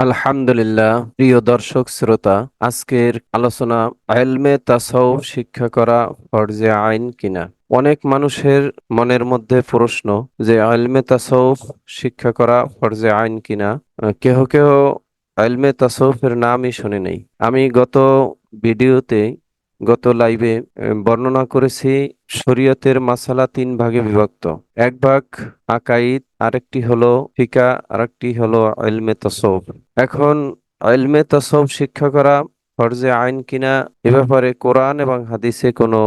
আলহামদুলিল্লাহ, প্রিয় দর্শক, শ্রোতা, আজকের আলোচনা আলমে তাসাউ শিক্ষা করা ফরজে আইন কিনা? অনেক মানুষের মনের মধ্যে প্রশ্ন যে আলমে তাসাউফ শিক্ষা করা ফরজে আইন কিনা? কেহ কেহ আলমে তাসাউফের নামই শুনে নেই। আমি গত ভিডিওতে গত লাইভে বর্ণনা করেছি শরীয়তের মাসালা তিন ভাগে বিভক্ত। এক ভাগ আকাইদ, আরেকটি হলো ফিকা, আরেকটি হলো ইলমে তাসাউফ এখন ইলমে তাসাউফ শিক্ষা করা ফরজে আইন কিনা, এ ব্যাপারে কোরআন এবং হাদিসে কোনো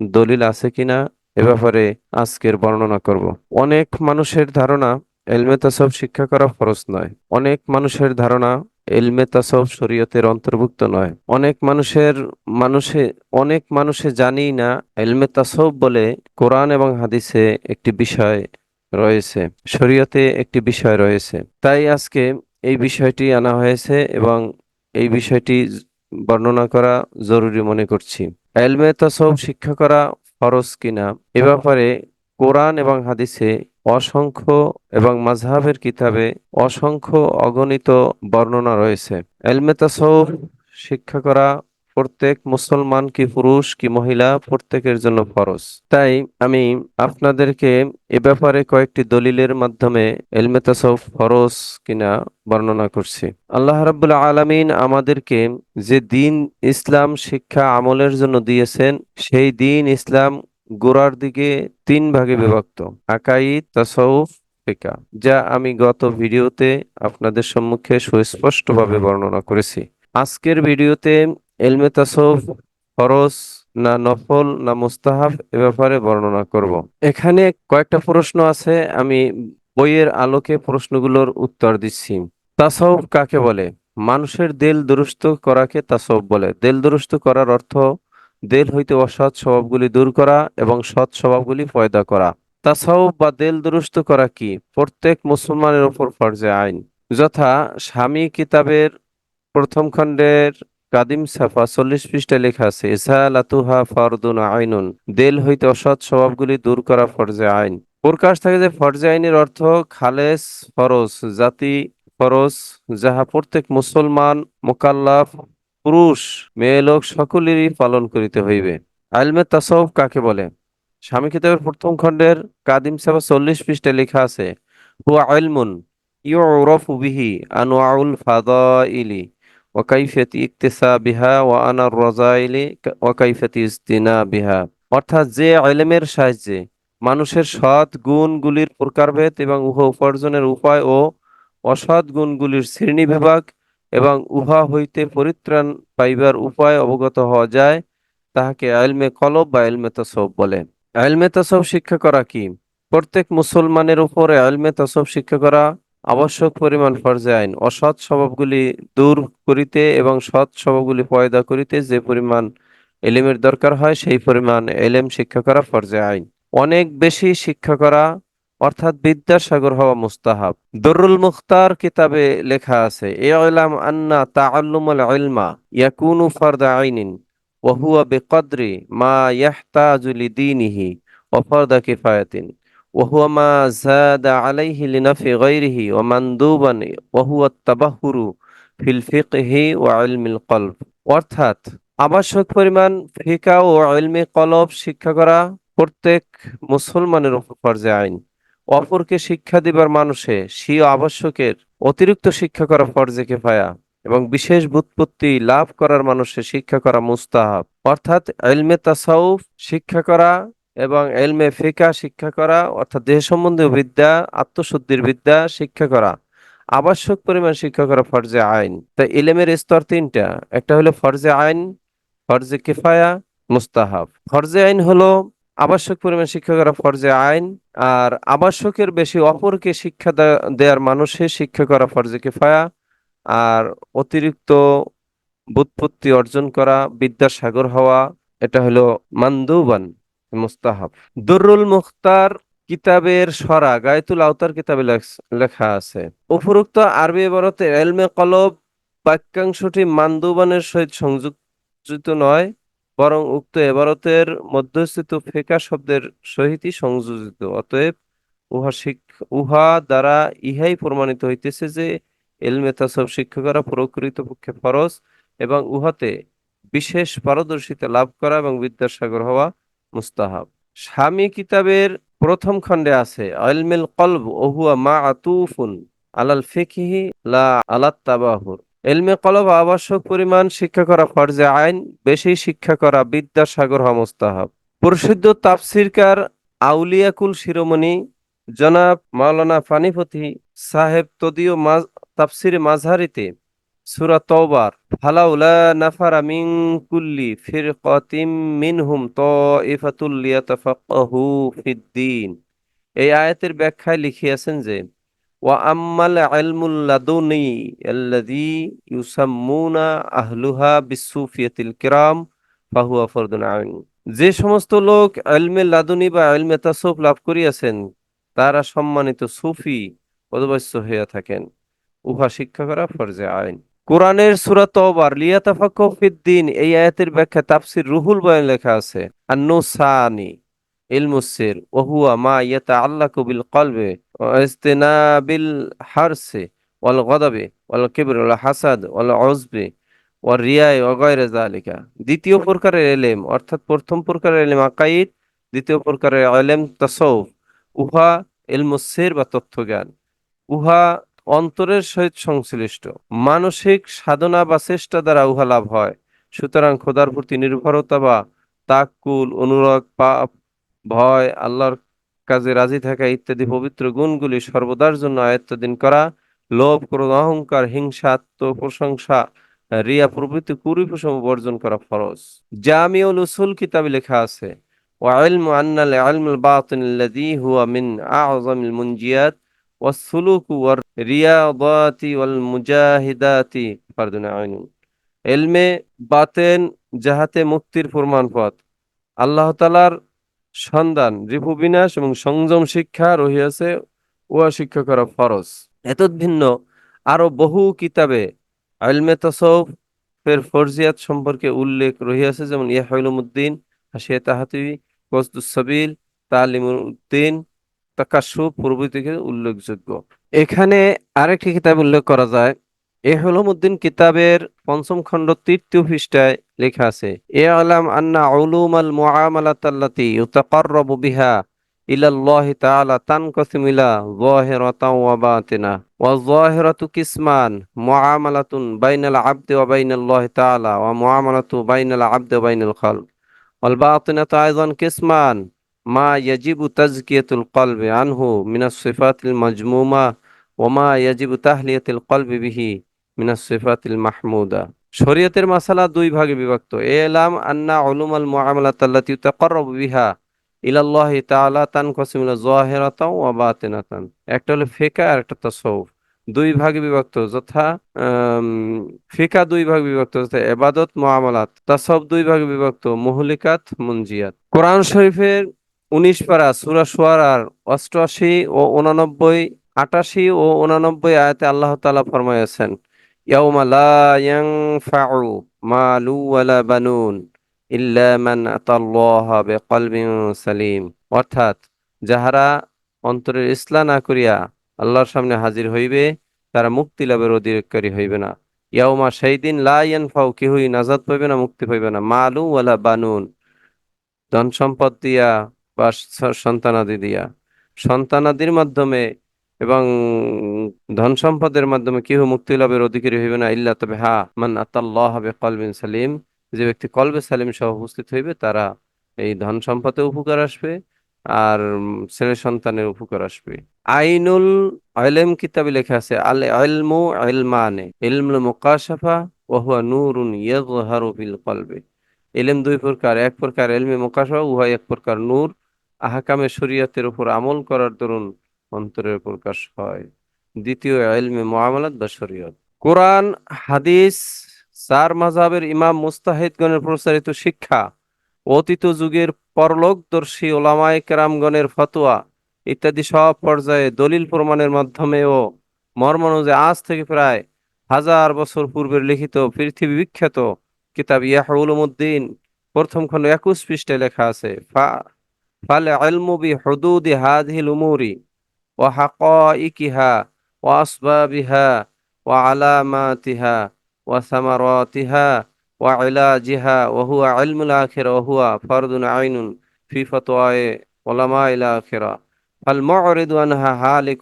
দলিল আছে কিনা, এ ব্যাপারে আজকের বর্ণনা করব। অনেক মানুষের ধারণা ইলমে তাসাউফ শিক্ষা করা ফরজ নয়। অনেক মানুষের ধারণা ইলমে তাসাউফ শরীয়তের অন্তর্ভুক্ত নয়। অনেক মানুষের মানুষে, অনেক মানুষে জানি না ইলমে তাসাউফ বলে কোরআন এবং হাদিসে একটি বিষয় রয়েছে, শরীয়তে একটি বিষয় রয়েছে। তাই আজকে এই বিষয়টি আনা হয়েছে এবং এই বিষয়টি বর্ণনা করা জরুরি মনে করছি। এলমে তাসাউফ শিক্ষা করা ফরজ কিনা, এ ব্যাপারে কোরআন এবং হাদিসে অসংখ্য এবং মাযহাবের কিতাবে অসংখ্য অগণিত বর্ণনা রয়েছে। এলমে তাসাউফ শিক্ষা করা প্রত্যেক মুসলমান কি পুরুষ কি মহিলা প্রত্যেকের জন্য ফরজ। তাই আমি আপনাদেরকে এ ব্যাপারে কয়েকটি দলিলের মাধ্যমে এলমে তাসাউফ ফরজ কিনা বর্ণনা করছি। আল্লাহ রাব্বুল আলামিন আমাদেরকে যে দিন ইসলাম শিক্ষা আমলের জন্য দিয়েছেন, সেই দিন ইসলাম গোড়ার দিকে তিন ভাগে বিভক্ত। আকাইদ তাসাউফ ফিকা, যা আমি গত ভিডিওতে আপনাদের সম্মুখে সুস্পষ্টভাবে বর্ণনা করেছি। আজকের ভিডিওতে এলমে তাসাউফ ফরজ না নফল না মুস্তাহাব এ ব্যাপারে বর্ণনা করব। এখানে কয়েকটা প্রশ্ন আছে, আমি বইয়ের আলোকে প্রশ্নগুলোর উত্তর দিচ্ছি। তাসাউফ কাকে বলে? মানুষের দেল দুরুস্ত করাকে তাসাউফ বলে। দেল দুরুস্ত করার অর্থ দেল হইতে অসৎ স্বভাবগুলি দূর করা এবং সৎ স্বভাবগুলি পয়দা করা। তাসাউফ বা দেল দুরুস্ত করা কি? প্রত্যেক মুসলমানের উপর ফরজে আইন। যথা স্বামী কিতাবের প্রথম খণ্ডের কাদিম সাফা চল্লিশ পৃষ্ঠায় লেখা আছে ইসালাতুহা ফরদুন আইনুন। দেল হইতে অসৎ স্বভাবগুলি দূর করা ফরজে আইন। প্রকাশ থাকে যে ফরজে আইনের অর্থ খালেস, ফরজ, জাতি ফরজ, যাহা প্রত্যেক মুসলমান মোকাল্লাফ পুরুষ, মেয়ে লোক সকলেরই পালন করিতে হইবে। আলমে তাসৌফ কাকে বলে? স্বামী কিতাবের প্রথম খণ্ডের কাদিম সাহা চল্লিশ পৃষ্ঠে লেখা আছে বিহি ওয়াকাইফেতি ইকতেসা বিহা ওয়া বিহা অর্থাৎ যে সাহায্যে মানুষের সৎ গুণগুলির প্রকারভেদ এবং উহা উপার্জনের উপায় ও অসৎ গুণগুলির শ্রেণীবিভাগ এবং উহা হইতে পরিত্রাণ পাইবার উপায় অবগত হওয়া যায়, তাহাকে ইলমে কলব বা ইলমে তাসাউফ বলে। ইলমে তাসাউফ শিক্ষা করা কি? প্রত্যেক মুসলমানের উপরে ইলমে তাসাউফ শিক্ষা করা আবশ্যক পরিমাণ ফরজে আইন। অসৎ স্বভাবগুলি দূর করিতে এবং সৎ স্বভাবগুলি পয়দা করিতে যে পরিমাণ এলেমের দরকার হয়, সেই পরিমাণ এলেম শিক্ষা করা ফরজে আইন। অনেক বেশি শিক্ষা করা অর্থাৎ বিদ্যাসাগর হওয়া মুস্তাহাব। দরুল মুখতার কিতাবে লেখা আছে এ আলাম আন্না তাআল্লুমুল ইলমা ইয়াকুনু ফরদ আইনিন ওয়া হুয়া মা ইয়াহতাজু লিদীনিহি ওয়া ফরদ কিফায়াতিন ওয়া মা যাদা আলাইহি লিনাফি গায়রিহি ওয়া মানদুবান ওহুয়া তাবাহুরু আত-তাবাহহুরু ফিল ফিকহি ওয়া ইলমিল কলব। অর্থাৎ আবশ্যক পরিমাণ ফিকা ও ইলমে কলব শিক্ষা করা প্রত্যেক মুসলমানের উপর ফরজে আইন। অপরকে শিক্ষা দিবার মানুষে স্বীয় আবশ্যকের অতিরিক্ত শিক্ষা করা ফরজে কেফায়া এবং বিশেষ বুৎপত্তি লাভ করার মানুষে শিক্ষা করা মুস্তাহাব। অর্থাৎ এলমে তাসাউফ শিক্ষা করা এবং এলমে ফিকা শিক্ষা করা, অর্থাৎ দেহ সম্বন্ধীয় বিদ্যা, আত্মশুদ্ধির বিদ্যা শিক্ষা করা, আবশ্যক পরিমাণ শিক্ষা করা ফরজে আইন। তাই ইলেমের স্তর তিনটা, একটা হলো ফরজে আইন, ফরজে কিফায়া, মুস্তাহাব। ফরজে আইন হলো আবশ্যক পরিমাণ করা ফরজে আইন, আর আবশ্যকের বেশি অপরকে শিক্ষা দেওয়ার মানুষে শিক্ষা করা ফরজে কিফায়া, আর অতিরিক্ত বুৎপত্তি অর্জন করা বিদ্যার সাগর হওয়া, এটা হলো মান্দুবান, মুস্তাহাব। দুররুল মুখতার কিতাবের সরা, গায়তুল আওতার কিতাবে লেখ- লেখা আছে। উপরোক্ত আরবি ইবারতে এলমে কলব বাক্যাংশটি মান্দুবানের সহিত সংযুক্ত নয়। বরং উক্ত এবারতের মধ্যস্থিত ফেকা শব্দের সহিতই সংযোজিত, অতএব উহা উহা দ্বারা ইহাই প্রমাণিত হইতেছে যে এলমে তাসাউফ শিক্ষা করা প্রকৃতপক্ষে ফরজ এবং উহাতে বিশেষ পারদর্শিতা লাভ করা এবং বিদ্যাসাগর হওয়া মুস্তাহাব। স্বামী কিতাবের প্রথম খণ্ডে আছে, আলমেল কলব ওহুয়া মা আতুফুন আলাল ফিকহি লা আলাত তাবাহুর এলমে কলব আবশ্যক পরিমাণ শিক্ষা করা ফরজে আইন, বেশি শিক্ষা করা বিদ্যাসাগর হওয়া মুস্তাহাব। প্রসিদ্ধ তাফসিরকার আউলিয়াকুল শিরোমণি জনাব মাওলানা ফানিপতি সাহেব তদীয় তাফসিরে মাঝহারিতে সূরা তওবার ফালাউলা নাফারা মিন কুল্লি ফিরকাতিম মিনহুম তাইফাতুল লিয়াতাফাক্কাহু ফিদ্দীন এই আয়াতের ব্যাখ্যায় লিখিয়াছেন যে যে সমস্ত লোক ইলমে লাদুনি বা ইলমে তাসাউফ লাভ করিয়াছেন, তারা সম্মানিত সুফি পদবাচ্য হইয়া থাকেন। উহা শিক্ষা করা ফরজে আইন। কোরআনের সূরা তওবার, লিয়াতাফাক্কাহু এই আয়াতের ব্যাখ্যা তাফসীর রুহুল বয়ান লেখা আছে। আন-নুসানি ইলমুসির ওহুয়া মা ইয়াতাআল্লাকু বিল কলবে ওয়া ইজতিনাবিল হারসি ওয়াল গদাবি ওয়াল কিবরি ওয়াল হাসাদ ওয়াল উজবি ওয়াল রিয়াই ওয়া গায়রে যালিকা দ্বিতীয় প্রকারের এলেম, অর্থাৎ প্রথম প্রকারের এলেম আকাইদ, দ্বিতীয় প্রকারের এলেম তাসাউফ উহা ইলমুসির বা তত্ত্বজ্ঞান উহা অন্তরের সহিত সংশ্লিষ্ট। মানসিক সাধনা বা চেষ্টা দ্বারা উহা লাভ হয়। সুতরাং খোদার প্রতি নির্ভরতা বা তাকুল অনুরাগ পাপ, ভয়, আল্লাহর কাজে রাজি থাকা ইত্যাদি পবিত্র গুণগুলি সর্বদার জন্য আয়ত্তাধীন করা লোভ ক্রোধ অহংকার হিংসা আত্ম প্রশংসা রিয়া প্রভৃতি কুরিপুষম বর্জন করা ফরজ জামিউল উসুল কিতাবে লেখা আছে وعلم أن العلم الباطن الذي هو من أعظم المنجيات والسلوك والرياضات والمجاهدات فرد عين এলমে বাতেন যাহাতে মুক্তির প্রমাণপথ আল্লাহ তালার সন্ধান রিপু বিনাশ এবং সংযম শিক্ষা রহিয়াছে, উহা শিক্ষা করা ফরজ। ভিন্ন আরও বহু কিতাবে আলমে তাসাউফ এর ফরজিয়াত সম্পর্কে উল্লেখ রহিয়াছে, যেমন ইয়াহুলুমুদ্দিন হাসিয়া তাহাতি কসদুস সাবিল, তালিমুদ্দিন তাকাসুফ প্রভৃতি থেকে উল্লেখযোগ্য। এখানে আরেকটি কিতাব উল্লেখ করা যায় এ হলুমুদ্দিন কিতাবের পঞ্চম খণ্ড তৃতীয় পৃষ্ঠায় লেখা আছে, এ আলাম আন্না উলুম আল মুআমালাত আল্লাতি ইউতাকাররাবু বিহা ইলা আল্লাহ তাআলা তানকাসিম ইলা ওয়া বাতিনা। ওয়া যাহিরাতু কিসমান মুআমালাতুন বাইনাল আবদি ওয়া বাইনাল্লাহ তাআলা ওয়া মুআমালাতু বাইনাল আবদি ওয়া বাইনাল খালক। ওয়াল বাতিনাতু আইযান কিসমান মা ইয়াজিবু তাজকিয়াতুল কলবি আনহু মিনাস সিফাতিল মাজমুমা ওয়া মা ইয়াজিবু তাহলিয়াতুল কলবি বিহি মাহমুদা। শরীয়তের মাসালা দুই ভাগে বিভক্ত। এলাম আন্না উলুমাল মুআমালাত আল্লাতী তাকাররাবু বিহা তাআলা ওয়া বাতিনাতান। একটা হলো ফিকহ আর একটা তাসাউফ। দুই ভাগে বিভক্ত। যথা ফিকহ দুই বিভক্ত। যথা ইবাদত, মুআমালাত। তাসাউফ দুই ভাগে বিভক্ত। মুহলিকাত, মুনজিয়াত। কোরআন শরীফের উনিশ পারা সূরা শুআরার অষ্টআশি ও উনানব্বই, আটাশি ও উনানব্বই আয়াতে আল্লাহ তাআলা ফরমাইয়াছেন ইয়াউমা লা ইয়ানফাউ মালু ওয়ালা বানুন ইল্লা সালিম অর্থাৎ যাহারা অন্তরের ইসলাম না করিয়া আল্লাহর সামনে হাজির হইবে, তারা মুক্তি লাভের অধিকারী হইবে না। ইয়াউমা সেই দিন লা ইয়ানফাউ, কেহই নাজাত পাইবে না, মুক্তি পাইবে না। মালু ওয়ালা বানুন ধন সম্পদ দিয়া বা সন্তানাদি দিয়া। সন্তানাদির মাধ্যমে এবং ধন সম্পদের মাধ্যমে কেহ মুক্তি লাভের অধিকারী হইবে না ইল্লা, তবে হা, মান আতাল্লাহ কলবিন সালিম, যে ব্যক্তি কলবে সালিম সহ উপস্থিত হইবে, তারা এই ধন সম্পদে উপকার আসবে আর ছেলে সন্তানের উপকার আসবে। আইনুল ইলম কিতাবে লেখা আছে, আল ইলমু ইলমানে ইলমুল মুকাশাফা, ওয়া হুয়া নূরুন ইয়াযহারু ফিল কলবে। ইলম দুই প্রকার, এক প্রকার ইলমে মুকাশাফা, উহা এক প্রকার নূর। আহকামে শরীয়তের উপর আমল করার দরুন অন্তরের প্রকাশ হয়। দ্বিতীয় ইলমে মুআমালাত বা শরীয়ত কোরআন, হাদিস, চার মাযহাবের ইমাম মুস্তাহিদগণের প্রচারিত শিক্ষা, অতীত যুগের পরলোকদর্শী ওলামায়ে কেরামগণের ফতোয়া ইত্যাদি সব পর্যায়ে দলিল প্রমাণের মাধ্যমে ও মর্মানুযায়ী আজ থেকে প্রায় হাজার বছর পূর্বের লিখিত পৃথিবী বিখ্যাত কিতাব ইয়াহ উলুমুদ্দিন, প্রথম খণ্ড একুশ পৃষ্ঠে লেখা আছে, ফা ফাল ইলমু বি হুদুদি হাযিহিল উমুরি। ওয়া হাকাইকিহা ওয়া আসবাবিহা وعلاماتها وثمراتها وعلاجها وهو علم الآخرة وهو فرض عين في فتوى علماء الآخرة فالمعرض عنها هالك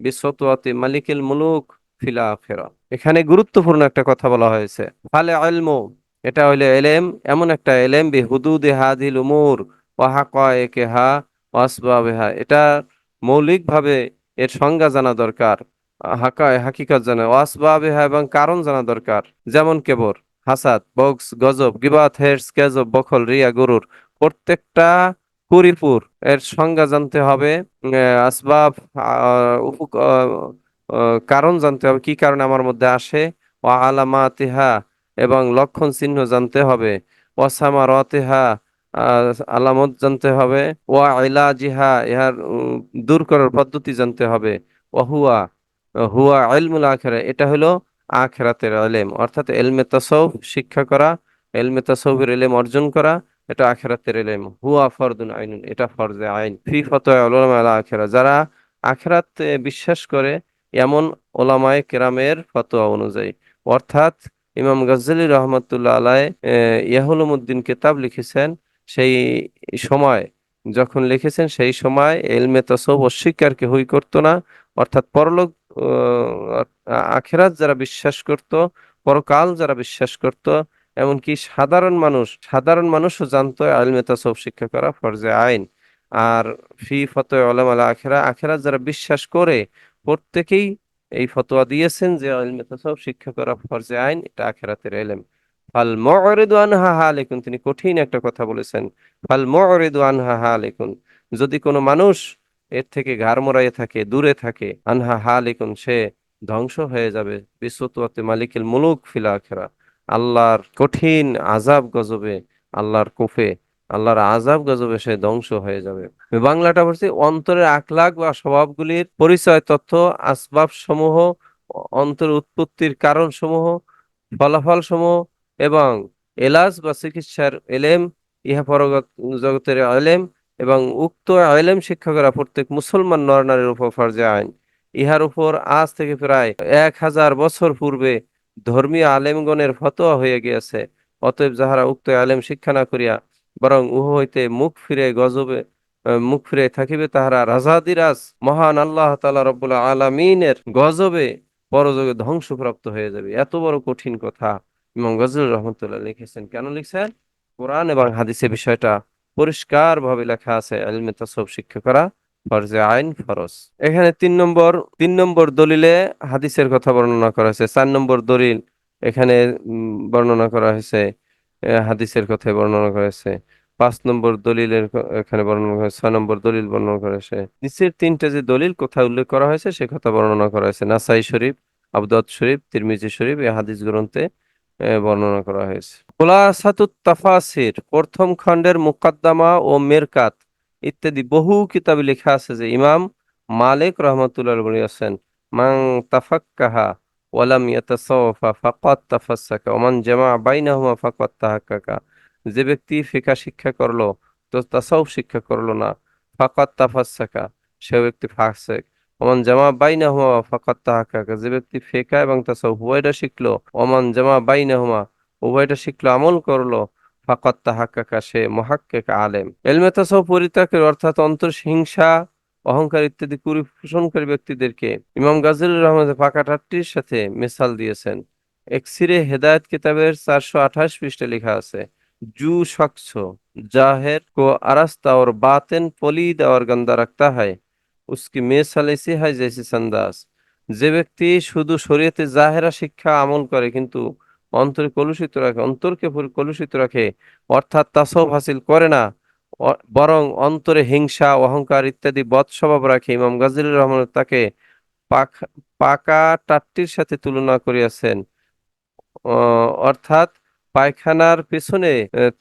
بسطوة ملك الملوك في الآخرة এখানে গুরুত্বপূর্ণ একটা কথা বলা হয়েছে ফালে ইলমু এটা হইলো এলেম এমন একটা এলেম বি হুদুদে হাদিল উমুর ওয়া হাকায়েকিহা ওয়া আসবাবিহা এটা মৌলিকভাবে এর সংজ্ঞা জানা দরকার হাকায় হাকিকত জানা ওয়া আসবাবিহা এবং কারণ জানা দরকার। যেমন কেবর হাসাদ বক্স গজব গিবাত হেরস কেজব বখল রিয়া গরুর। প্রত্যেকটা কুরিপুর এর সংজ্ঞা জানতে হবে আসবাব কারণ জানতে হবে কি কারণে আমার মধ্যে আসে। ও আলামাতিহা এবং লক্ষণ চিহ্ন জানতে হবে। ও সামারতিহা আহ, আলামত জানতে হবে। ও ইলাজিহা, ইহার দূর করার পদ্ধতি জানতে হবে। ও হুয়া ইলমুল আখিরা, এটা হলো আখিরাতের ইলম। অর্থাৎ ইলমে তাসাউফ শিক্ষা করা। ইলমে তাসাউফের ইলম অর্জন করা, এটা আখেরাতের ইলম। হুয়া ফরদুন আইনুন, এটা ফরজে আইন। ফি ফতোয়া আল আখিরা, যারা আখিরাতে বিশ্বাস করে, এমন ওলামায় কেরামের ফতোয়া অনুযায়ী। অর্থাৎ ইমাম গাজ্জালি রহমতুল্লাহ আলাই ইয়াহুলুমুদ্দিন কিতাব লিখেছেন সেই সময়, যখন লিখেছেন সেই সময় এলমে তাসাউফ অস্বীকার কেহই করতো না, অর্থাৎ পরলোক আখেরাত যারা বিশ্বাস করত, পরকাল যারা বিশ্বাস করত, এমনকি সাধারণ মানুষ, সাধারণ মানুষও জানতো এলমে তাসাউফ শিক্ষা করা ফরজে আইন। আর ফি ফতোয়া উলামা আল আখেরা, আখেরাত যারা বিশ্বাস করে, প্রত্যেকেই এই ফতোয়া দিয়েছেন যে ইলমে তাসাউফ শিক্ষা করা ফরজে আইন, এটা আখেরাতের ইলম ফাল মুরিদু আনহা হালিকুন, তিনি কঠিন একটা কথা বলেছেন। ফাল মুরিদু আনহা লেখুন যদি কোনো মানুষ এর থেকে ঘাড় মোড়াইয়ে থাকে, দূরে থাকে, আনহা হা লেখুন সে ধ্বংস হয়ে যাবে। বিশ্বতুয়াতে মালিকেল মুলুক ফিলা আখিরা। আল্লাহর কঠিন আজাব গজবে, আল্লাহর কোফে, আল্লাহর আজাব গজবে সে ধ্বংস হয়ে যাবে। বাংলাটা বলছি অন্তরের আখলাক বা স্বভাবগুলির পরিচয় তথ্য আসবাব সমূহ অন্তর উৎপত্তির কারণ সমূহ ফলাফল সমূহ এবং এলাজ বা চিকিৎসার এলেম, ইহা পরগত জগতের এলেম এবং উক্ত এলেম শিক্ষা করা প্রত্যেক মুসলমান নরনারীর উপর ফরজে আইন। ইহার উপর আজ থেকে প্রায় এক হাজার বছর পূর্বে ধর্মীয় আলেমগণের ফতোয়া হয়ে গিয়েছে। অতএব যাহারা উক্ত আলেম শিক্ষা না করিয়া বরং উহ হইতে মুখ ফিরে গজবে মুখ ফিরে থাকিবে, তাহারা রাজাদিরাজ মহান আল্লাহ তালা রব্বুল আলামিনের গজবে পরযোগে ধ্বংসপ্রাপ্ত হয়ে যাবে। এত বড় কঠিন কথা। ইমাম গজরুল রহমতুল্লাহ লিখেছেন, কেন লিখছেন? কোরআন এবং হাদিসে বিষয়টা পরিষ্কার ভাবে লেখা আছে তাসাউফ শিক্ষা করা ফরজে আইন ফরজ। এখানে তিন নম্বর তিন নম্বর দলিলে হাদিসের কথা বর্ণনা করা হয়েছে। চার নম্বর দলিল, এখানে বর্ণনা করা হয়েছে হাদিসের কথা বর্ণনা পাঁচ নম্বর দলিলের এখানে বর্ণনা ছয় নম্বর দলিল বর্ণনা করা হয়েছে। নিচের তিনটা যে দলিল, কোথায় উল্লেখ করা হয়েছে, সে কথা বর্ণনা করা হয়েছে। নাসাই শরীফ আবদাদ শরীফ, তিরমিজি শরীফ, এই হাদিস গ্রন্থে বর্ণনা করা হয়েছে। তাফাসির, প্রথম খণ্ডের মুকাদ্দামা ও মেরকাত ইত্যাদি বহু কিতাবে লেখা আছে যে ইমাম মালিক রহমতুল্লাহ বলেছেন মান তাফাক্কাহা ওয়ালাম ইয়াতাসাওয়াফা ফাকাদ তাফাসসাকা ওমান জামা বাইনাহুমা ফাকাদ তাহাক্কাকা। যে ব্যক্তি ফিকা শিক্ষা করল তো তাসাউফ শিক্ষা করল না, ফাকাদ তাফাসসাকা সে ব্যক্তি ফাসিক। ওমান জামা বাইনা হুমা ফাকাত তাহাক্কাকা যে ব্যক্তি ফেকা এবং তাসাউফ উভয়টা শিখলো, ওমান জামা বাইনা হুমা উভয়টা শিখলো, আমল করল, ফাকাত তাহাকা সে মহাক্কাক আলেম। এলমে তাসাউফ পরিত্যাগের অর্থাৎ অন্তর্হিংসা অহংকার ইত্যাদি কুরিপোষণকারী ব্যক্তিদেরকে ইমাম গাজল রহমান ফাঁকা সাথে মিসাল দিয়েছেন। এক্সিরে হেদায়ত কিতাবের চারশো আঠাশ পৃষ্ঠে লেখা আছে, জু শক্স জাহের কো আরাস্তা ওর বাতেন পলিদ और गंदा रखता है উসকি মেসালেসি হাই জেসি সন্দাস। যে ব্যক্তি শুধু শরীয়তে জাহেরা শিক্ষা আমল করে, কিন্তু অন্তরে কলুষিত রাখে, অন্তরকে কলুষিত রাখে, অর্থাৎ তাসব হাসিল করে না বরং অন্তরে হিংসা, অহংকার ইত্যাদি বদ স্বভাব রাখে, ইমাম গাজির রহমান তাকে পাকা টাট্টির সাথে তুলনা করিয়াছেন। অর্থাৎ পায়খানার পেছনে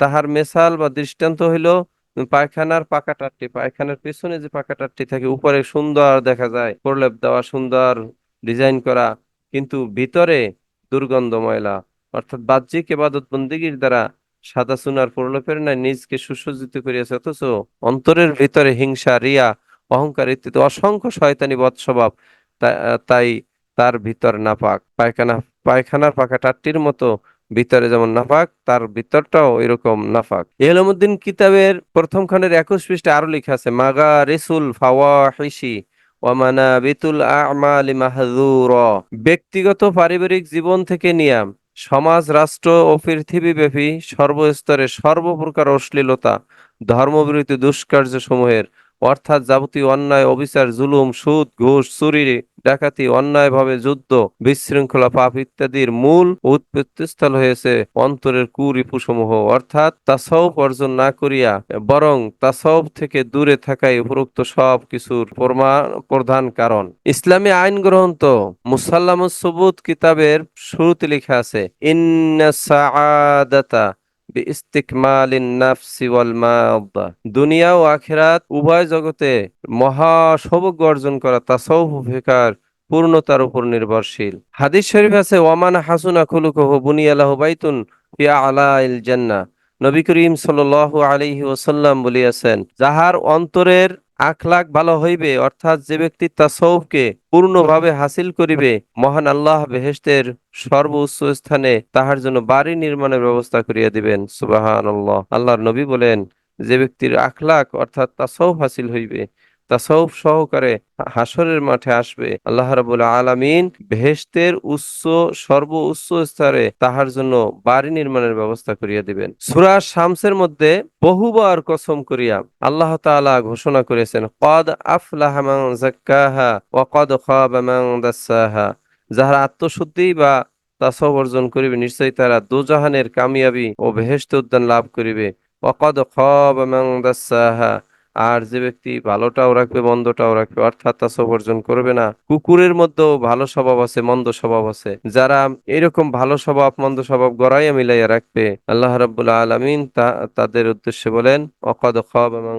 তাহার মেসাল বা দৃষ্টান্ত হইল পায়খানার পাকা টাট্টি পায়খানার পেছনে যে পাকা টাট্টি থাকে, উপরে সুন্দর দেখা যায়, প্রলেপ দেওয়া, সুন্দর ডিজাইন করা, কিন্তু ভিতরে দুর্গন্ধ ময়লা, অর্থাৎ বাহ্যিক এবাদত বন্দিগির দ্বারা সাদা চুনার প্রলেপের ন্যায় নিজকে সুসজ্জিত করিয়াছে, অথচ অন্তরের ভিতরে হিংসা, রিয়া, অহংকার ইত্যাদি অসংখ্য শয়তানি বদ স্বভাব তাই তার ভিতর নাপাক। পায়খানা, পায়খানার পাকা টাট্টির মতো ভিতরে যেমন নাফাক, তার ভিতরটাও এরকম নাফাক। এলমুদ্দিন কিতাবের প্রথম খণ্ডের একুশ পৃষ্ঠে আরও লেখা আছে মাগা রেসুল ফাওয়াহিশি ওয়ামানা বিতুল আমালি মাহজুরা ব্যক্তিগত পারিবারিক জীবন থেকে নিয়াম সমাজ, রাষ্ট্র ও পৃথিবীব্যাপী সর্বস্তরে সর্বপ্রকার অশ্লীলতা, ধর্মবিরোধী দুষ্কার্য সমূহের অর্থাৎ যাবতীয় অন্যায়, অবিচার, জুলুম, সুদ, ঘুষ, চুরি ডাকাতি, অন্যায়ভাবে যুদ্ধ, বিশৃঙ্খলা, পাপ ইত্যাদির মূল উৎপত্তিস্থল হয়েছে অন্তরের কুরিপুসমূহ। অর্থাৎ তাসাউফ অর্জন না করিয়া, বরং তাসাউফ থেকে দূরে থাকাই উপরোক্ত সব কিছুর প্রমাণ, প্রধান কারণ। ইসলামী আইন গ্রন্থ মুসাল্লাম সুবুত কিতাবের শুরুতে লেখা আছে, ইন্না সাআদাতা দুনিয়া ও আখেরাত উভয় জগতে মহা সৌভাগ্য অর্জন করা তা সৌভিকার পূর্ণতার উপর নির্ভরশীল। হাদিস শরীফ আছে ওমান হাসুনা খুলুকুহু বুনিয়ালাহু বাইতুন আলা ইল জান্না নবী করিম সাল আলাইহি ওসাল্লাম বলিয়াছেন, যাহার অন্তরের আখলাক ভালো হইবে, অর্থাৎ যে ব্যক্তি তাসাউফকে পূর্ণভাবে হাসিল করিবে, মহান আল্লাহ বেহেশতের সর্বোচ্চ স্থানে তাহার জন্য বাড়ি নির্মাণের ব্যবস্থা করিয়া দিবেন। সুবহানাল্লাহ। আল্লাহর নবী বলেন, যে ব্যক্তির আখলাক অর্থাৎ তা তাসাউফ হাসিল হইবে তাসাউফ সহকারে হাসরের মাঠে আসবে। আল্লাহ রাবুল আলামিন বেহেশতের উচ্চ, সর্ব উচ্চ স্তরে তাহার জন্য বাড়ি নির্মাণের ব্যবস্থা করিয়া দিবেন। সূরা শামসের মধ্যে বহুবার কসম করিয়া আল্লাহ তাআলা ঘোষণা করেছেন, কদ আফলাহা যাক্কাহা কদ মান যাহারা আত্মশুদ্ধি বা তাসাউফ অর্জন করিবে, নিশ্চয়ই তারা দুজাহানের কামিয়াবি ও বেহেশত উদ্যান লাভ করিবে। মান দাসসাহা আর যে ব্যক্তি ভালোটাও রাখবে, মন্দটাও রাখবে, অর্থাৎ তাসব অর্জন করবে না। কুকুরের মধ্যেও ভালো স্বভাব আছে, মন্দ স্বভাব আছে। যারা এরকম ভালো স্বভাব, মন্দ স্বভাব গড়াইয়া মিলাইয়া রাখবে, আল্লাহ রাব্বুল আলামিন তা, তাদের উদ্দেশ্যে বলেন, অকদ খব এবং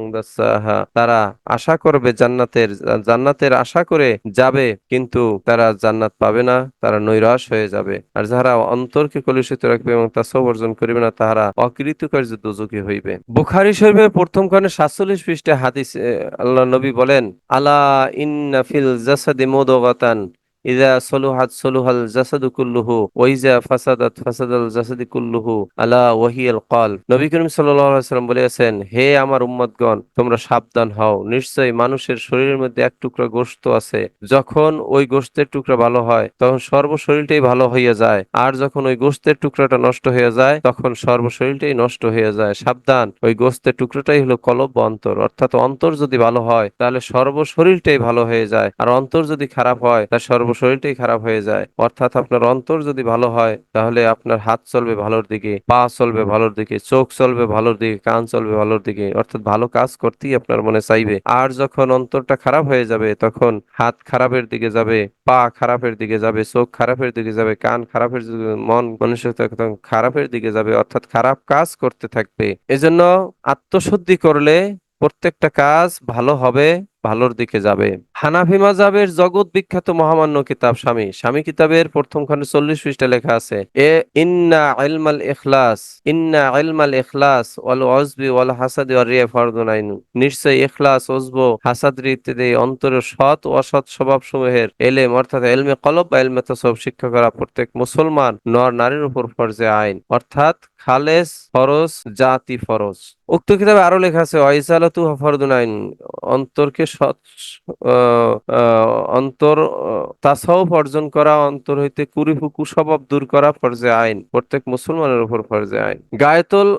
তারা আশা করবে জান্নাতের জান্নাতের আশা করে যাবে, কিন্তু তারা জান্নাত পাবে না, তারা নৈরাশ হয়ে যাবে। আর যারা অন্তরকে কলুষিত রাখবে এবং তাসব অর্জন করিবে না, তাহারা অকৃতকার্য দুজকি হইবে। বুখারী শরীফের প্রথম খণ্ডে সাতচল্লিশ পৃষ্ঠে হাদিস আল্লাহ নবী বলেন আলা ইন্না ফিল জাসাদি মুদগাতান। ইযা সলুহাত সলুহাল জাসাদু কুল্লুহু ওয়া ফাসাদাত ফাসাদাল আলা ওয়াহিয়াল নবী করিম বলেছেন, হে আমার উম্মতগণ, তোমরা সাবধান হও। নিশ্চয়ই মানুষের শরীরের মধ্যে এক টুকরা আছে। যখন ওই টুকরা ভালো হয়, তখন সর্ব শরীরটাই ভালো হইয়া যায়। আর যখন ওই গোশতের টুকরাটা নষ্ট হয়ে যায়, তখন সর্ব শরীরটাই নষ্ট হয়ে যায়। সাবধান, ওই গোশতের টুকরাটাই হলো কলব অন্তর। অর্থাৎ অন্তর যদি ভালো হয়, তাহলে সর্ব শরীরটাই ভালো হয়ে যায়। আর অন্তর যদি খারাপ হয় তার সর্ব শরীরটাই খারাপ হয়ে যায়। অর্থাৎ আপনার অন্তর যদি ভালো হয়, তাহলে আপনার হাত চলবে ভালোর দিকে, পা চলবে ভালোর দিকে, চোখ চলবে ভালোর দিকে, কান চলবে ভালোর দিকে। অর্থাৎ ভালো কাজ করতেই আপনার মনে চাইবে। আর যখন অন্তরটা খারাপ হয়ে যাবে, তখন হাত খারাপের দিকে যাবে, পা খারাপের দিকে যাবে, চোখ খারাপের দিকে যাবে, কান খারাপের মন মানুষের খারাপের দিকে যাবে। অর্থাৎ খারাপ কাজ করতে থাকবে। এজন্য আত্মশুদ্ধি করলে প্রত্যেকটা কাজ ভালো হবে, ভালোর দিকে যাবে। হানাফি মাযহাবের জগৎ বিখ্যাত মহামান্য কিতাব স্বামী। স্বামী কিতাবের প্রথম খণ্ডে চল্লিশ পৃষ্ঠা লেখা আছে, এ ইন্না ইলমাল ইখলাস, ইন্না ইলমাল ইখলাস ওয়াল ওয়াজবি ওয়াল হাসাদি ওয়ার রিয়া ফরদুন আইন। নিশ্চয়ই ইখলাস ওজব হাসাদি ইত্যাদি অন্তরের সৎ অসৎ স্বভাব সমূহের এলেম, অর্থাৎ এলমে কলব বা এলমে তসব শিক্ষা করা প্রত্যেক মুসলমান নর নারীর উপর ফরজে আইন। অর্থাৎ খালেস ফরজ, জাতি ফরজ। উক্ত কিতাবে আরও লেখা আছে, ওয়াইসালাতু ফরদুন আইন, অন্তরকে সৎ অন্তর তাসাউফ অর্জন করা, অন্তর হইতে কুরিফু কুস্বভাব দূর করা ফরজে আইন, প্রত্যেক মুসলমানের উপর ফরজে আইন। গায়তুল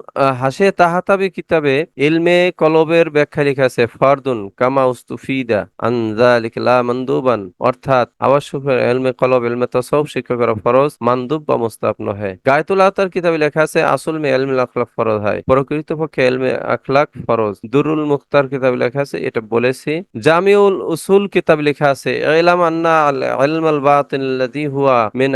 হাসে তাহাতাবি কিতাবে ইলমে কলবের ব্যাখ্যা লেখা আছে, ফরদুন কামা উস্তুফিদা আন যালিক লা মানদুবান, অর্থাৎ আবশ্যক ইলমে কলব এলমে তাসাউফ শিক্ষা করা ফরজ, মানদুব বা মুস্তাহাব নহে। গায়তুল আতার কিতাবে লেখা আছে আসল মে ইলমে আখলাক ফরজ হয়। প্রকৃতপক্ষে এলমে আখলাক ফরজ। দুরুল মুখতার কিতাব লেখা আছে, এটা বলেছি। জামিউল উসুল কিতাব লেখা আছে, ইলাম আন্না আল ইলমাল বাতিন আল্লাযী হুয়া মিন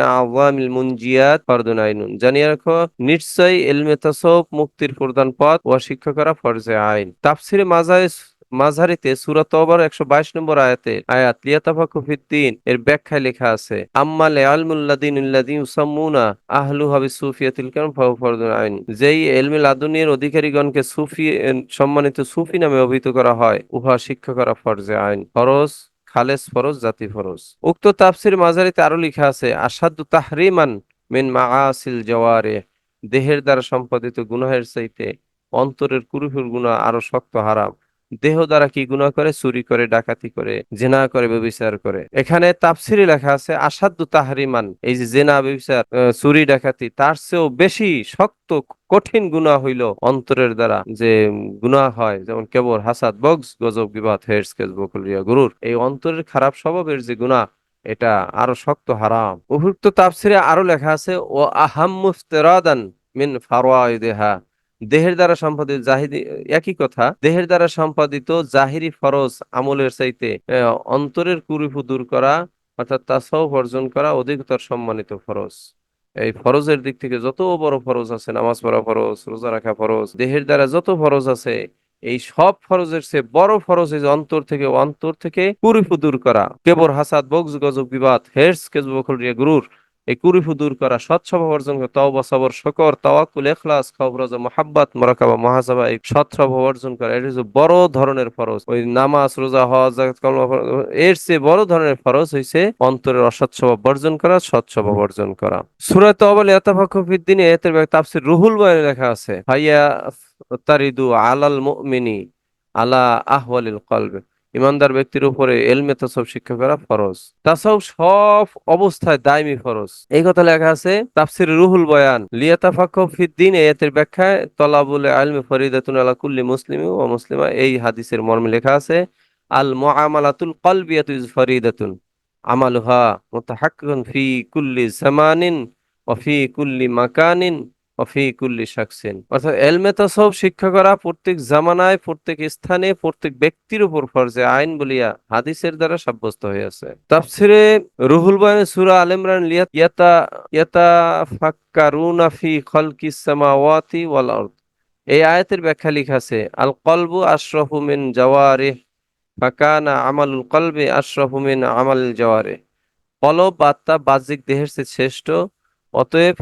মুনজিয়াত ফরদুন আইনুন। জানিয়ে রাখো, নিশ্চয়ই এলমে তাসাউফ মুক্তির প্রধান পথ ও শিক্ষা করা ফরজে আইন। তাফসিরে মাজাইস মাঝারিতে সূরা তওবার 122 নম্বর আয়াতে আয়াত, লিয়াতাফাকু ফিদ্দিন, এর ব্যাখ্যায় লেখা আছে, আম্মাল ইলমুল লাদিন আল্লাযী ইউসাম্মুনা আহলু হাবি আইন, যেই অধিকারীগণকে সুফি সম্মানিত সুফি নামে অভিহিত করা হয়, উহা শিক্ষা করা ফরজে আইন, ফরজ খালেস ফরজ, জাতি ফরজ। উক্ত তাফসির মাজারিতে আরও লেখা আছে আসাদু তাহরিমান মিন মাআসিল জাওয়ারে দেহের দ্বারা সম্পাদিত গুনাহের চাইতে অন্তরের কুরুফুর গুনাহ আরও শক্ত হারাম। দেহ দ্বারা কি গুনাহ করে? চুরি করে ডাকাতি করে জেনা করে ব্যভিচার করে। এখানে তাফসিরে লেখা আছে আসাদু তাহরিমান। এই যে জেনা ব্যভিচার আহ, চুরি ডাকাতি তার চেয়েও বেশি শক্ত কঠিন গুনাহ হইল অন্তরের দ্বারা যে গুনাহ হয়। যেমন কেবল হাসাদ বক্স গজব গিবাত হেরস কেস বকুল রিয়া গুরুর। এই অন্তরের খারাপ স্বভাবের যে গুনাহ এটা আরও শক্ত হারাম। উপযুক্ত তাফসিরে আরও লেখা আছে ও আহাম মিন ফারওয়াইদেহা দেহের দ্বারা সম্পাদিত জাহিদি, একই কথা, দেহের দ্বারা সম্পাদিত জাহিরি ফরজ আমলের চাইতে অন্তরের কুরিফু দূর করা, অর্থাৎ তাসাউফ অর্জন করা অধিকতর সম্মানিত ফরজ। এই ফরজের দিক থেকে যত বড় ফরজ আছে, নামাজ পড়া ফরজ, রোজা রাখা ফরজ, দেহের দ্বারা যত ফরজ আছে, এই সব ফরজের চেয়ে বড় ফরজ এই অন্তর থেকে অন্তর থেকে কুরিফু দূর করা। কেবর হাসাদ বগজ গজব, বিবাদ, হের্স কেজবখল রিয়া, গুরুর এই কুরিফু দূর করা সৎ স্বভাব অর্জন করা তওবা সবর শকর তাওয়াক্কুল ইখলাস খাউফ রাজা মুহাব্বত মুরাকাবা মুহাসাবা এই সৎ স্বভাব অর্জন করা। এটা হচ্ছে বড় ধরনের ফরজ। ওই নামাজ রোজা হজ ফরজ, এর চেয়ে বড় ধরনের ফরজ হইছে অন্তরের অসৎ স্বভাব বর্জন করা সৎ স্বভাব অর্জন করা। সূরা তাওবা ইয়াতাফাক্কু ফিদ্দিনে এতের তাফসীর রুহুল বয়ানে লেখা আছে ফাইয়া তারিদু আলাল মুমিনি আলা আহওয়ালিল কলবে। ইমানদার ব্যক্তির উপরে এলমে তাসাউফ শিক্ষা করা ফরজ। তাসাউফ সব অবস্থায় দায়মি ফরজ। এই কথা লেখা আছে, তাফসির রুহুল বয়ান লিয়াতাফাক্কু ফিদ্দিন এতের ব্যাখ্যায় তলাবুল ইলমি ফরিদাতুন আলা কুল্লি মুসলিম ও মুসলিমা, এই হাদিসের মর্মে লেখা আছে আল মুআমালাতুল কলবিয়াতু ইজ ফরিদাতুন, আমালুহা মুতাহাক্কিকুন ফি কুল্লি জামানিন ওয়া ফি কুল্লি মাকানিন ওয়া ফি কুল্লি অর্থাৎ এলমে শিক্ষা করা প্রত্যেক জামানায়, প্রত্যেক স্থানে, প্রত্যেক ব্যক্তির উপর ফরজে আইন বলিয়া হাদিসের দ্বারা সাব্যস্ত রুহুল সূরা ইয়াতা সামাওয়াতি ওয়াল এই আয়াতের ব্যাখ্যা লিখা আছে, আল কলবু আশরাফু মিন জাওয়ারিহ ফাকানা আমালুল কলবি আশরাফু আমালিল জাওয়ারিহ কলব আত্মা বাহ্যিক দেহের শ্রেষ্ঠ, অতএব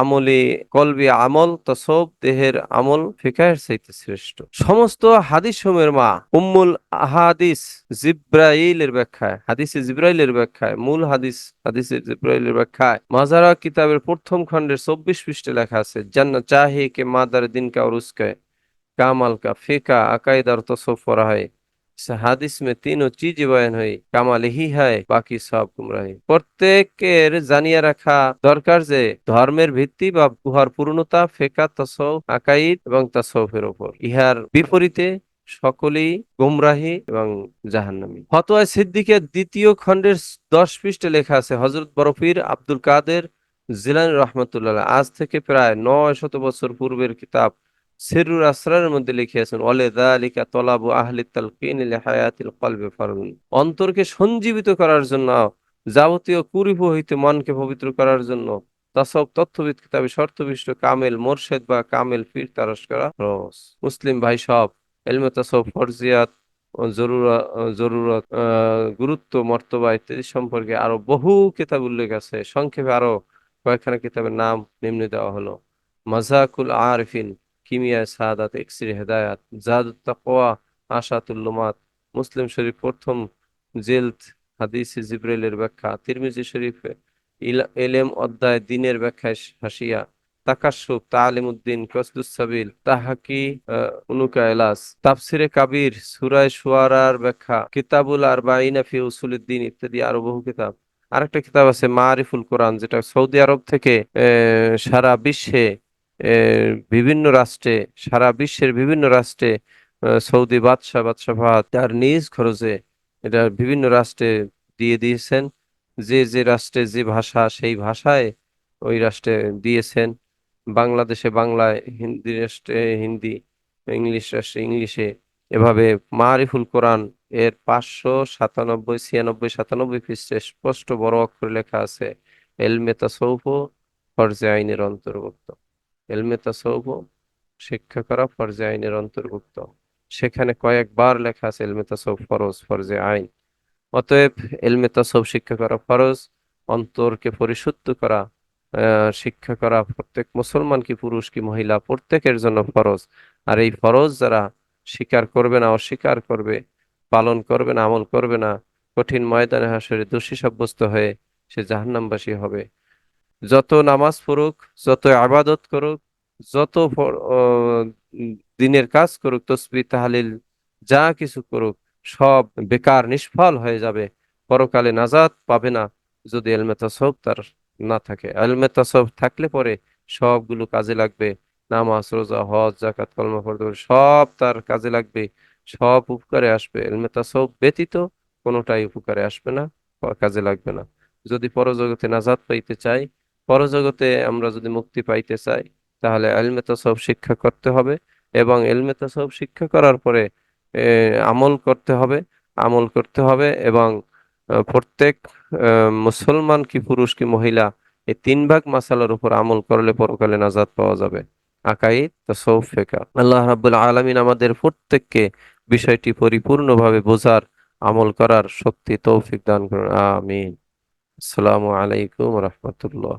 আমলি কলবি আমল তসব দেহের আমল ফিকাহের চাইতে শ্রেষ্ঠ। সমস্ত হাদিস সমূহের মা, উম্মুল আহাদিস জিব্রাইলের ব্যাখ্যায়, হাদিসে জিব্রাইলের ব্যাখ্যায়, মূল হাদিস, হাদিসে জিব্রাইলের ব্যাখ্যায়, মাজারা কিতাবের প্রথম খণ্ডের চব্বিশ পৃষ্ঠে লেখা আছে জান্না চাহে কে মাদার দিন কা উরুসকে কামাল কা ফিকা আকাইদ আর তসব পড়া হয়। হাদিস মে তিনও চিজ বয়ান হই কামাল হি হয়, বাকি সব গুমরাহি প্রত্যেকের জানিয়ে রাখা দরকার যে, ধর্মের ভিত্তি বা উহার পূর্ণতা, ফেকা তসৌফ আকাইদ এবং তসৌফের ওপর। ইহার বিপরীতে সকলেই গুমরাহি এবং জাহান্নামী। ফতোয়া সিদ্দিকের দ্বিতীয় খণ্ডের দশ পৃষ্ঠে লেখা আছে হজরত বরফির আব্দুল কাদের জিলানি রহমতুল্লাহ আজ থেকে প্রায় নয় শত বছর পূর্বের কিতাব সিরুর আসরারের মধ্যে লিখিয়েছেন, ওয়ালে যালিকা তলাবু আহলি তালকিন হায়াতিল কলবি ফারুন। অন্তরকে সঞ্জীবিত করার জন্য, যাবতীয় কুরিফু হইতে মনকে পবিত্র করার জন্য তথ্যবিদ কিতাবে শর্তবিষ্ট কামেল বা কামেল তারস করা রস। মুসলিম ভাই সব এলমে তাসব, ফরজিয়াত জরুরত গুরুত্ব, মর্তবা ইত্যাদি সম্পর্কে আরও বহু কিতাব উল্লেখ আছে। সংক্ষেপে আরও কয়েকখানা কিতাবের নাম নিম্নে দেওয়া হলো। মাজাকুল আরিফিন কিমিয়া, সাদাত ইকসির হেদায়াত জাদুত তাকওয়া আশাতুল লুমাত, মুসলিম শরীফ প্রথম জেলদ, হাদিসে জিব্রাইলের ব্যাখ্যা, তিরমিজি শরীফে এলেম অধ্যায় দিনের ব্যাখ্যায় হাসিয়া তাকাশুফ তালিমউদ্দিন কসদুস সাবিল, তাহাকি উনুকা এলাস, তাফসিরে কাবির, সূরায়ে শুআরার ব্যাখ্যা, কিতাবুল আরবাঈনা ফি উসুলিদ্দিন ইত্যাদি আরও বহু কিতাব। আরেকটা কিতাব আছে মারিফুল কোরআন, যেটা সৌদি আরব থেকে সারা বিশ্বে বিভিন্ন রাষ্ট্রে, সারা বিশ্বের বিভিন্ন রাষ্ট্রে সৌদি বাদশাহ বাদশাহ তার নিজ খরচে এটা বিভিন্ন রাষ্ট্রে দিয়ে দিয়েছেন। যে যে রাষ্ট্রে যে ভাষা, সেই ভাষায় ওই রাষ্ট্রে দিয়েছেন। বাংলাদেশে বাংলায়, হিন্দি রাষ্ট্রে হিন্দি, ইংলিশ রাষ্ট্রে ইংলিশে এভাবে মারিফুল কোরআন এর পাঁচশো সাতানব্বই, ছিয়ানব্বই, সাতানব্বই পৃষ্ঠে স্পষ্ট বড় অক্ষরে লেখা আছে, এলমে তাসাউফ ফরজে আইনের অন্তর্ভুক্ত। এলমে তাসাউফ শিক্ষা করা ফরজে আইনের অন্তর্ভুক্ত। সেখানে কয়েকবার লেখা আছে এলমে তাসাউফ ফরজ, ফরজে আইন। অতএব এলমে তাসাউফ শিক্ষা করা ফরজ, অন্তরকে পরিশুদ্ধ করা শিক্ষা করা প্রত্যেক মুসলমান কি পুরুষ কি মহিলা প্রত্যেকের জন্য ফরজ। আর এই ফরজ যারা স্বীকার করবে না, অস্বীকার করবে, পালন করবে না, আমল করবে না, কঠিন ময়দানে হাসরে দোষী সাব্যস্ত হয়ে সে জাহান্নামবাসী হবে। যত নামাজ পড়ুক যত আবাদত করুক যত দিনের কাজ করুক তসবিহ তাহলিল যা কিছু করুক সব বেকার নিষ্ফল হয়ে যাবে। পরকালে নাজাত পাবে না। যদি এলমে তাসাউফ তার না থাকে। এলমে তাসাউফ থাকলে পরে সবগুলো কাজে লাগবে। নামাজ রোজা হজ জাকাত কলমা হবে, সব তার কাজে লাগবে। সব উপকারে আসবে। এলমে তাসাউফ ব্যতীত কোনোটাই উপকারে আসবে না কাজে লাগবে না। যদি পরজগতে নাজাদ পাইতে চাই পরজগতে আমরা যদি মুক্তি পাইতে চাই, তাহলে এলমে তাসাউফ শিক্ষা করতে হবে এবং এলমে তাসাউফ শিক্ষা করার পরে আমল করতে হবে, আমল করতে হবে এবং প্রত্যেক মুসলমান কি পুরুষ কি মহিলা, এই তিন ভাগ মাসালার উপর আমল করলে পরকালে নাজাদ পাওয়া যাবে। আকাইদ তাসাউফ ফিকহ। আল্লাহ রাব্বুল আলামিন আমাদের প্রত্যেককে বিষয়টি পরিপূর্ণভাবে বোঝার, আমল করার শক্তি, তৌফিক দান করুন। আমিন। আসসালামু আলাইকুম রহমতুল্লাহ।